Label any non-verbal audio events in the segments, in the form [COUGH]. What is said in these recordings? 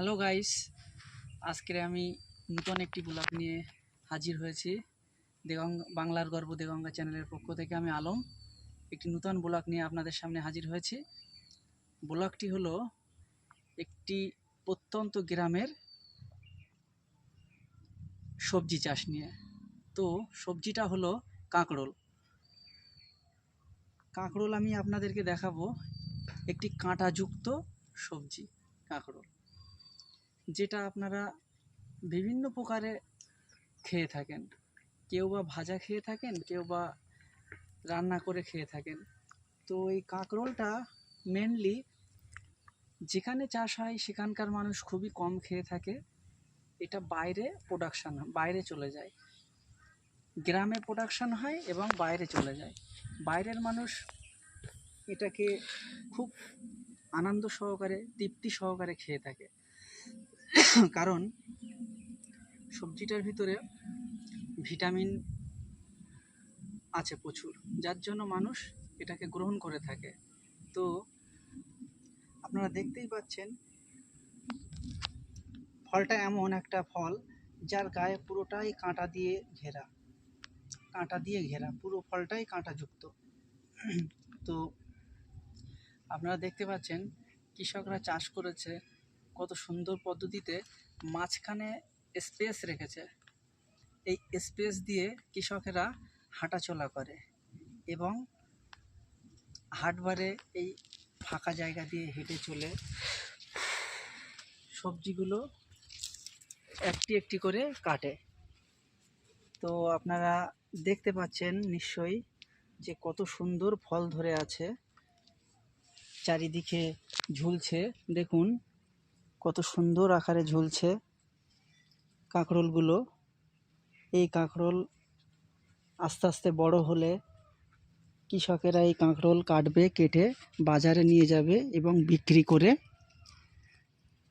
Hello guys আজকে আমি নতুন একটি ব্লগ নিয়ে হাজির হয়েছি। দেগঙ্গ বাংলার গর্ব দেগঙ্গা চ্যানেলের পক্ষ থেকে আমি আলম। একটি নতুন ব্লগ নিয়ে আপনাদের সামনে হাজির হয়েছি। ব্লগটি হলো একটি প্রত্যন্ত গ্রামের সবজি চাষ নিয়ে। তো সবজিটা হলো কাঁকরোল। কাঁকরোল আমি আপনাদেরকে দেখাবো। একটি কাঁটাযুক্ত সবজি, কাঁকরোল। যেটা আপনারা বিভিন্ন প্রকারে খেয়ে থাকেন। কেউ বা ভাজা খেয়ে থাকেন, কেউ বা রান্না করে খেয়ে থাকেন। তো এই কাঁকরোলটা মেনলি যেখানে চাষ হয় সেখানকার মানুষ খুবই কম খেয়ে থাকে। এটা বাইরে প্রোডাকশান বাইরে চলে যায়। গ্রামে প্রোডাকশান হয় এবং বাইরে চলে যায়। বাইরের মানুষ এটাকে খুব আনন্দ সহকারে, তৃপ্তি সহকারে খেয়ে থাকে। [COUGHS] কারণ সবজিটার ভিতরে ভিটামিন আছে প্রচুর, যার জন্য মানুষ এটাকে গ্রহণ করে থাকে। তো আপনারা দেখতেই পাচ্ছেন, ফলটা এমন একটা ফল যার গায়ে পুরোটাই কাঁটা দিয়ে ঘেরা। কাঁটা দিয়ে ঘেরা, পুরো ফলটাই কাঁটাযুক্ত। [COUGHS] তো আপনারা দেখতে পাচ্ছেন, কৃষকরা চাষ করেছে কত সুন্দর পদ্ধতিতে মাঝখানে স্পেস রেখেছে। এই স্পেস দিয়ে কৃষকেরা হাঁটাচলা করে এবং হাটবারে এই ফাঁকা জায়গা দিয়ে হেঁটে চলে সবজিগুলো একটি একটি করে কাটে। তো আপনারা দেখতে পাচ্ছেন নিশ্চয়ই যে কত সুন্দর ফল ধরে আছে। চারিদিকে ঝুলছে। দেখুন কত সুন্দর আকারে ঝুলছে কাঁকরোলগুলো। এই কাঁকরোল আস্তে আস্তে বড় হলে কৃষকেরা এই কাঁকরোল কাটবে, কেটে বাজারে নিয়ে যাবে এবং বিক্রি করে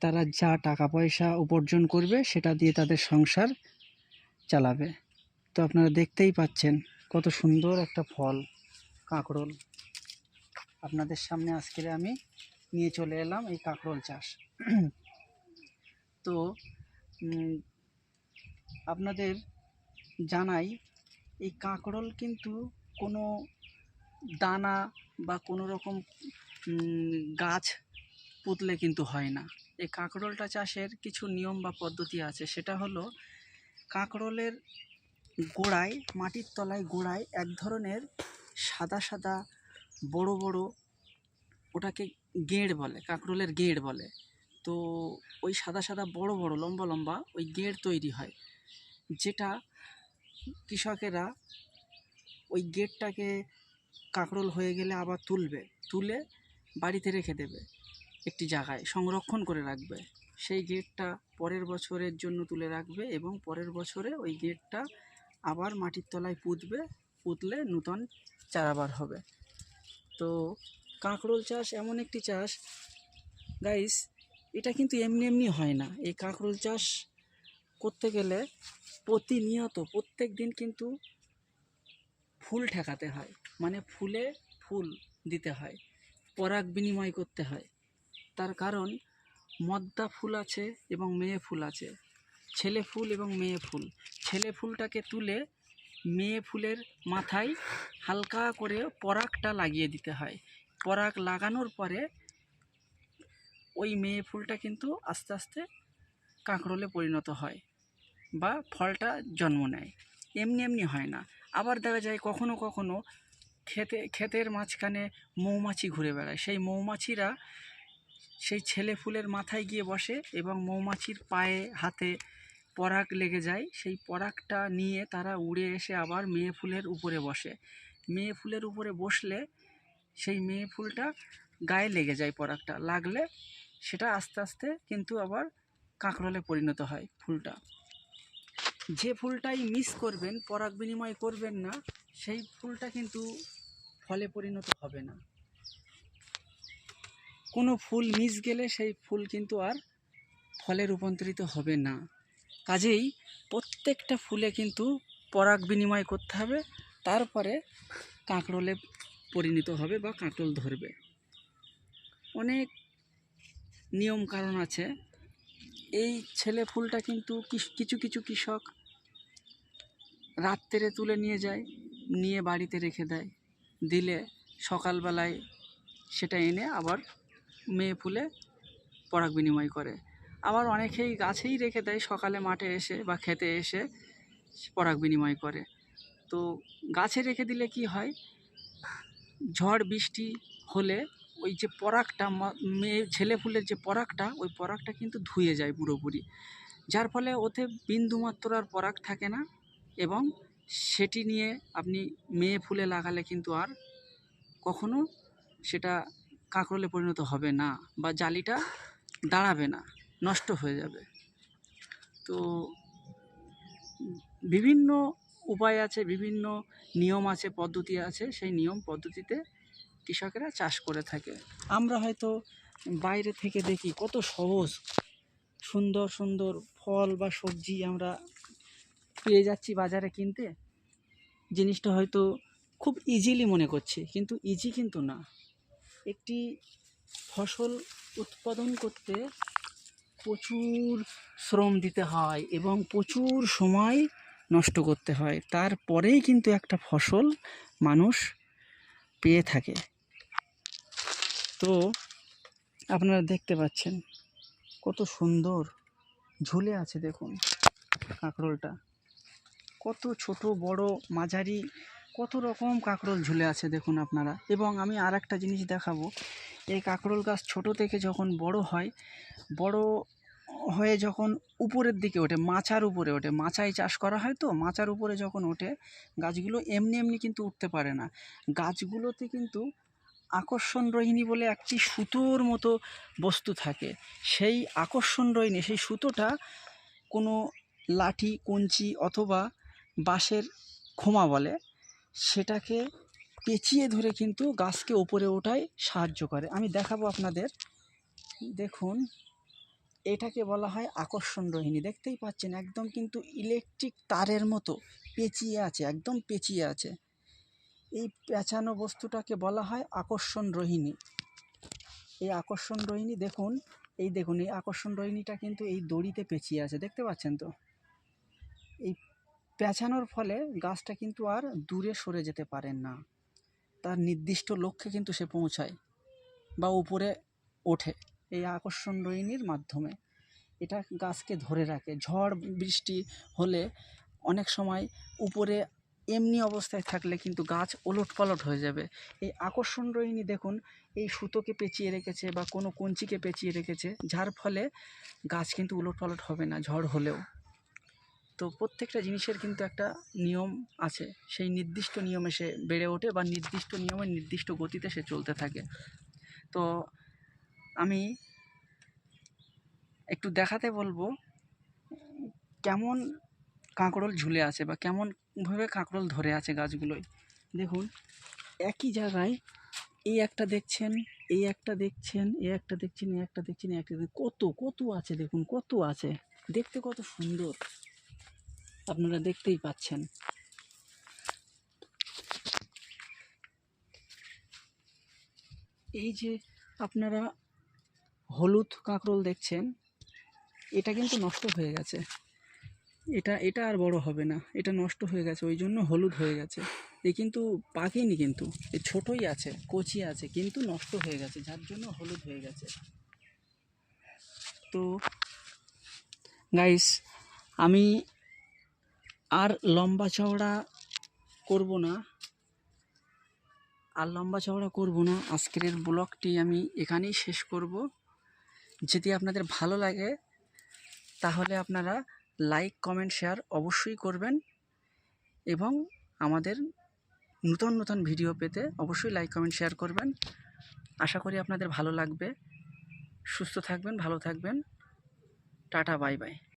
তারা যা টাকা পয়সা উপার্জন করবে সেটা দিয়ে তাদের সংসার চালাবে। তো আপনারা দেখতেই পাচ্ছেন কত সুন্দর একটা ফল, কাঁকরোল। আপনাদের সামনে আজকে আমি নিয়ে চলে এলাম এই কাঁকরোল চাষ। তো আপনাদের জানাই, এই কাঁকরোল কিন্তু কোনো দানা বা কোনো রকম গাছ পুতলে কিন্তু হয় না। এই কাঁকরোলটা চাষের কিছু নিয়ম বা পদ্ধতি আছে। সেটা হলো, কাঁকরোলের গোড়ায়, মাটির তলায় গোড়ায় এক ধরনের সাদা সাদা বড় বড় ওটাকে গেঁড় বলে, কাঁকরোলের গেঁড় বলে। তো ওই সাদা সাদা বড় বড় লম্বা লম্বা ওই গেঁড় তৈরি হয়। যেটা কৃষকেরা ওই গেটটাকে কাঁকরোল হয়ে গেলে আবার তুলবে, তুলে বাড়িতে রেখে দেবে একটি জায়গায়, সংরক্ষণ করে রাখবে। সেই গেটটা পরের বছরের জন্য তুলে রাখবে এবং পরের বছরে ওই গেটটা আবার মাটির তলায় পুঁতবে, পুঁতলে নূতন চারাবার হবে। তো কাঁকরোল চাষ এমন একটি চাষ গাইস এটা কিন্তু এমনি এমনি হয় না। এই কাঁকরোল চাষ করতে গেলে প্রতিনিয়ত, প্রত্যেক দিন কিন্তু ফুল ঠেকাতে হয়। মানে ফুলে ফুল দিতে হয়, পরাগ বিনিময় করতে হয়। তার কারণ মদ্দা ফুল আছে এবং মেয়ে ফুল আছে। ছেলে ফুল এবং মেয়ে ফুল। ছেলে ফুলটাকে তুলে মেয়ে ফুলের মাথায় হালকা করে পরাগটা লাগিয়ে দিতে হয়। পরাগ লাগানোর পরে ওই মেয়ে ফুলটা কিন্তু আস্তে আস্তে কাঁকরোলে পরিণত হয় বা ফলটা জন্ম নেয়। এমনি এমনি হয় না। আবার দেখা যায় কখনো কখনো খেতে, ক্ষেতের মাঝখানে মৌমাছি ঘুরে বেড়ায়। সেই মৌমাছিরা সেই ছেলে ফুলের মাথায় গিয়ে বসে এবং মৌমাছির পায়ে, হাতে পরাগ লেগে যায়। সেই পরাগটা নিয়ে তারা উড়ে এসে আবার মেয়ে ফুলের উপরে বসে। মেয়ে ফুলের উপরে বসলে সেই মেয়ে ফুলটা গায়ে লেগে যায় পরাগটা। লাগলে সেটা আস্তে আস্তে কিন্তু আবার কাঁকরোলে পরিণত হয় ফুলটা। যে ফুলটাই মিস করবেন, পরাগ বিনিময় করবেন না, সেই ফুলটা কিন্তু ফলে পরিণত হবে না। কোনো ফুল মিস গেলে সেই ফুল কিন্তু আর ফলে রূপান্তরিত হবে না। কাজেই প্রত্যেকটা ফুলে কিন্তু পরাগ বিনিময় করতে হবে, তারপরে কাঁকরোলে পরিণত হবে বা কাঁকরোল ধরবে। অনেক নিয়ম কারণ আছে। এই ছেলে ফুলটা কিন্তু কিছু কিছু কৃষক রাত্রে তুলে নিয়ে যায়, নিয়ে বাড়িতে রেখে দেয়। দিলে সকালবেলায় সেটা এনে আবার মেয়ে ফুলে পরাগ বিনিময় করে। আবার অনেকেই গাছেই রেখে দেয়, সকালে মাঠে এসে বা খেতে এসে পরাগ বিনিময় করে। তো গাছে রেখে দিলে কি হয়? ঝড়, বৃষ্টি হলে ওই যে পরাগটা মেয়ে, ছেলে ফুলের যে পরাগটা, ওই পরাগটা কিন্তু ধুয়ে যায় পুরোপুরি। যার ফলে ওতে বিন্দুমাত্র আর পরাগ থাকে না এবং সেটি নিয়ে আপনি মেয়ে ফুলে লাগালে কিন্তু আর কখনো সেটা কাঁকরোলে পরিণত হবে না বা জালিটা দাঁড়াবে না, নষ্ট হয়ে যাবে। তো বিভিন্ন উপায় আছে, বিভিন্ন নিয়ম আছে, পদ্ধতি আছে, সেই নিয়ম, পদ্ধতিতে কৃষকেরা চাষ করে থাকে। আমরা হয়তো বাইরে থেকে দেখি কত সহজ, সুন্দর সুন্দর ফল বা সবজি আমরা পেয়ে যাচ্ছি বাজারে কিনতে। জিনিসটা হয়তো খুব ইজিলি মনে করছি, কিন্তু ইজি কিন্তু না। একটি ফসল উৎপাদন করতে প্রচুর শ্রম দিতে হয় এবং প্রচুর সময় নষ্ট করতে হয়। তারপরেই কিন্তু একটা ফসল মানুষ পেয়ে থাকে। তো আপনারা দেখতে পাচ্ছেন কত সুন্দর ঝুলে আছে দেখুন কাঁকরোলটা। কত ছোট, বড়, মাঝারি, কত রকম কাঁকরোল ঝুলে আছে দেখুন আপনারা। এবং আমি আর একটা জিনিস দেখাবো, এই কাঁকরোল গাছ ছোট থেকে যখন বড় হয়, বড় হয়ে যখন উপরের দিকে ওঠে মাচার উপরে ওঠে মাচায় চাষ করা হয় তো মাচার উপরে যখন ওঠে, গাছগুলো এমনি এমনি কিন্তু উঠতে পারে না। গাছগুলোতে কিন্তু আকর্ষণ রোহিণী বলে একটি সুতোর মতো বস্তু থাকে। সেই আকর্ষণ রোহিণী, সেই সুতোটা কোনো লাঠি, কঞ্চি অথবা বাঁশের খোমা বলে। সেটাকে পেঁচিয়ে ধরে কিন্তু গাছকে ওপরে ওঠায় সাহায্য করে। আমি দেখাবো আপনাদের। দেখুন, এটাকে বলা হয় আকর্ষণ রোহিণী। দেখতেই পাচ্ছেন, একদম কিন্তু ইলেকট্রিক তারের মতো পেঁচিয়ে আছে, একদম পেঁচিয়ে আছে। এই পেঁচানো বস্তুটাকে বলা হয় আকর্ষণ রোহিণী। এই আকর্ষণ রোহিণী দেখুন, এই দেখুন, এই আকর্ষণ রোহিণীটা কিন্তু এই দড়িতে পেঁচিয়ে আছে, দেখতে পাচ্ছেন তো? এই পেঁচানোর ফলে গাছটা কিন্তু আর দূরে সরে যেতে পারেন না। তার নির্দিষ্ট লক্ষ্যে কিন্তু সে পৌঁছায় বা উপরে ওঠে এই আকর্ষণ রোহিণীর মাধ্যমে। এটা গাছকে ধরে রাখে। ঝড়, বৃষ্টি হলে অনেক সময় উপরে এমনি অবস্থায় থাকলে কিন্তু গাছ ওলট পালট হয়ে যাবে। এই আকর্ষণ রোহিণী দেখুন, এই সুতোকে পেঁচিয়ে রেখেছে বা কোনো কঞ্চিকে পেঁচিয়ে রেখেছে, যার ফলে গাছ কিন্তু উলট পালট হবে না, ঝড় হলেও। তো প্রত্যেকটা জিনিসের কিন্তু একটা নিয়ম আছে, সেই নির্দিষ্ট নিয়মে সে বেড়ে ওঠে বা নির্দিষ্ট নিয়মে নির্দিষ্ট গতিতে সে চলতে থাকে। তো আমি একটু দেখাতে বলব, কেমন কাঁকরোল ঝুলে আছে বা কেমনভাবে কাঁকরোল ধরে আছে গাছগুলোয়। দেখুন, একই জায়গায় এই একটা দেখছেন, এই একটা দেখছেন এই একটা দেখছেন এই একটা দেখছেন একটা কত কত আছে দেখুন, কত আছে। দেখতে কত সুন্দর। আপনারা দেখতেই পাচ্ছেন। এই যে আপনারা হলুদ কাঁকরোল দেখছেন, এটা কিন্তু নষ্ট হয়ে গেছে। এটা এটা আর বড় হবে না। এটা নষ্ট হয়ে গেছে, ওই জন্য হলুদ হয়ে গেছে। এ কিন্তু পাকেনি কিন্তু। এ ছোটই আছে, কচি আছে, কিন্তু নষ্ট হয়ে গেছে, যার জন্য হলুদ হয়ে গেছে। তো গাইস আমি আর লম্বা চওড়া করব না। আর লম্বা চওড়া করব না। আজকের ব্লগটি আমি এখানেই শেষ করব। যদি আপনাদের ভালো লাগে, তাহলে আপনারা লাইক কমেন্ট শেয়ার অবশ্যই করবেন এবং আমাদের নতুন নতুন ভিডিও পেতে অবশ্যই লাইক কমেন্ট শেয়ার করবেন। আশা করি আপনাদের ভালো লাগবে। সুস্থ থাকবেন, ভালো থাকবেন। Tata bye bye